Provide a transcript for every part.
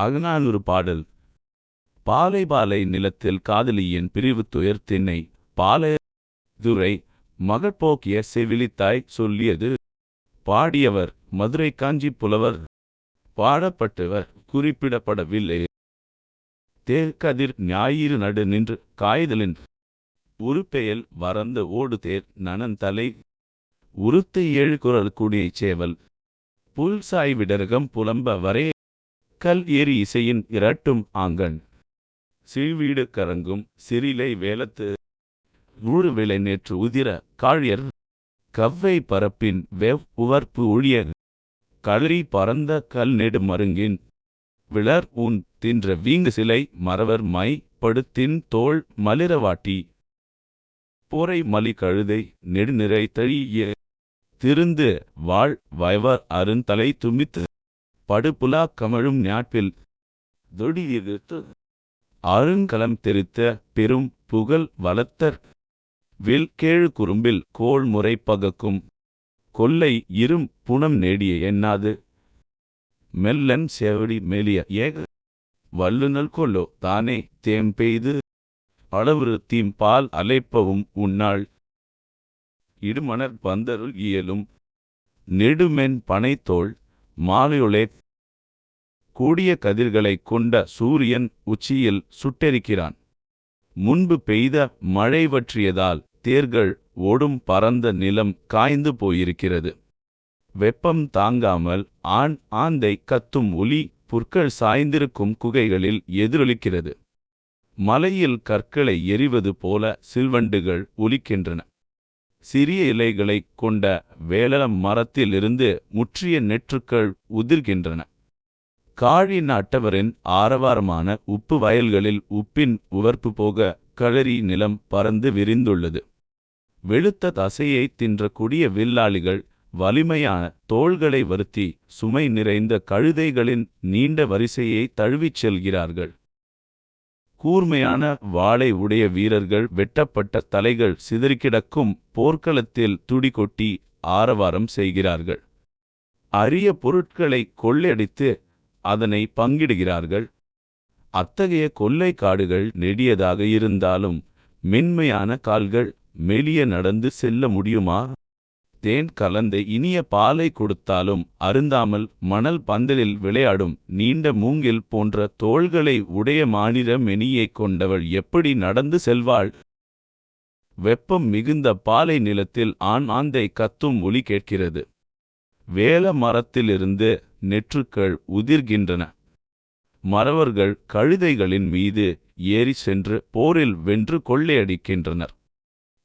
அகநானூறு பாடல். பாலை பாலை நிலத்தில் காதலியின் பிரிவு துயர் திண்ணை. பாலை துரை மகட்போக்கிய செவிலித்தாய் சொல்லியது. பாடியவர் மதுரை காஞ்சி புலவர் பாடப்பட்டவர் குறிப்பிடப்படவில்லை. தேர்கதிர் ஞாயிறு நடு நின்று காய்தலின். உருப்பெயல் வரந்த ஓடு தேர் நனந்தலை உருத்த ஏழு குரல் குடியைச் சேவல். புல் சாய் விடரகம் புலம்ப வரே. கல் ஏறி இசையின் இரட்டும் ஆங்கண். சிறுவீடு கரங்கும் சிறிலை வேலத்து. ஊழு விளை நேற்று உதிர காழியர். கவ்வை பரப்பின் வெவ் உவர்ப்பு ஒழிய களரி பறந்த கல் நெடு மருங்கின். விளர் உன் தின்ற வீங்கு சிலை மறவர் மை படுத்தின் தோள் மலிரவாட்டி போரை மலி கழுதை நெடுநிறை தழிய திருந்து வாழ் வயவர் அருந்தலை துமித்து. படுபுலா கமழும் ஞாட்பில் தொடியிகுத்து அருங்கலம் தெரித்த பெரும் புகழ் வளத்தர் வில் கேழு குறும்பில் கோள் முறை பகக்கும் கொல்லை இரும் புனம் நேடிய எண்ணாது மெல்லன் செவடி மெலிய ஏக வல்லுநல் கொல்லோ தானே தேம் பெய்து அளவுறு தீம் பால் அலைப்பவும் உன்னாள் இடுமணர் பந்தருள் இயலும் நெடுமென் பனைத்தோள் மாலையுளே. கூடிய கதிர்களைக் கொண்ட சூரியன் உச்சியில் சுட்டெரிக்கிறான். முன்பு பெய்த மழை வற்றியதால் தேர்கள் ஓடும் பரந்த நிலம் காய்ந்து போயிருக்கிறது. வெப்பம் தாங்காமல் ஆண் ஆந்தை கத்தும் ஒலி புற்கள் சாய்ந்திருக்கும் குகைகளில் எதிரொலிக்கிறது. மலையில் கற்களை எறிவது போல சில்வண்டுகள் ஒலிக்கின்றன. சிறிய இலைகளைக் கொண்ட வேலலம் மரத்திலிருந்து முற்றிய நெற்றுக்கள் உதிர்கின்றன. காழி நாட்டவரின் ஆரவாரமான உப்பு வயல்களில் உப்பின் உவர்ப்பு போக களரி நிலம் பறந்து விரிந்துள்ளது. வெளுத்த தசையை தின்ற கொடிய வில்லாளிகள் வலிமையான தோள்களை வருத்தி சுமை நிறைந்த கழுதைகளின் நீண்ட வரிசையை தழுவிச் செல்கிறார்கள். கூர்மையான வாளை உடைய வீரர்கள் வெட்டப்பட்ட தலைகள் சிதறிக்கிடக்கும் போர்க்களத்தில் துடிகொட்டி ஆரவாரம் செய்கிறார்கள். அரிய பொருட்களை கொள்ளையடித்து அதனை பங்கிடுகிறார்கள். அத்தகைய கொள்ளை காடுகள் நெடியதாக இருந்தாலும் மென்மையான கால்கள் மெலிய நடந்து செல்ல முடியுமா? தேன் கலந்த இனிய பாலை கொடுத்தாலும் அருந்தாமல் மணல் பந்தலில் விளையாடும் நீண்ட மூங்கில் போன்ற தோள்களை உடைய மாநில மெனியைக் கொண்டவள் எப்படி நடந்து செல்வாள்? வெப்பம் மிகுந்த பாலை நிலத்தில் ஆண் ஆந்தை கத்தும் ஒலி கேட்கிறது. வேல மரத்திலிருந்து நெற்றுக்கள் உதிர்கின்றன. மறவர்கள் கழுதைகளின் மீது ஏறி சென்று போரில் வென்று கொள்ளையடிக்கின்றனர்.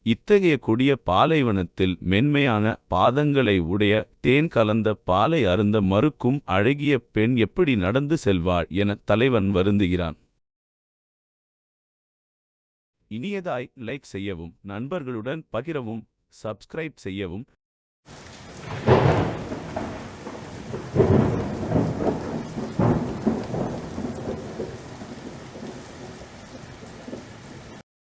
இத்தகைய கொடிய பாலைவனத்தில் மென்மையான பாதங்களை உடைய தேன் கலந்த பாலை அருந்த மறுக்கும் அழகிய பெண் எப்படி நடந்து செல்வாள் என தலைவன் வருந்துகிறான். இனியதாய் லைக் செய்யவும் நண்பர்களுடன் பகிரவும் சப்ஸ்கிரைப் செய்யவும்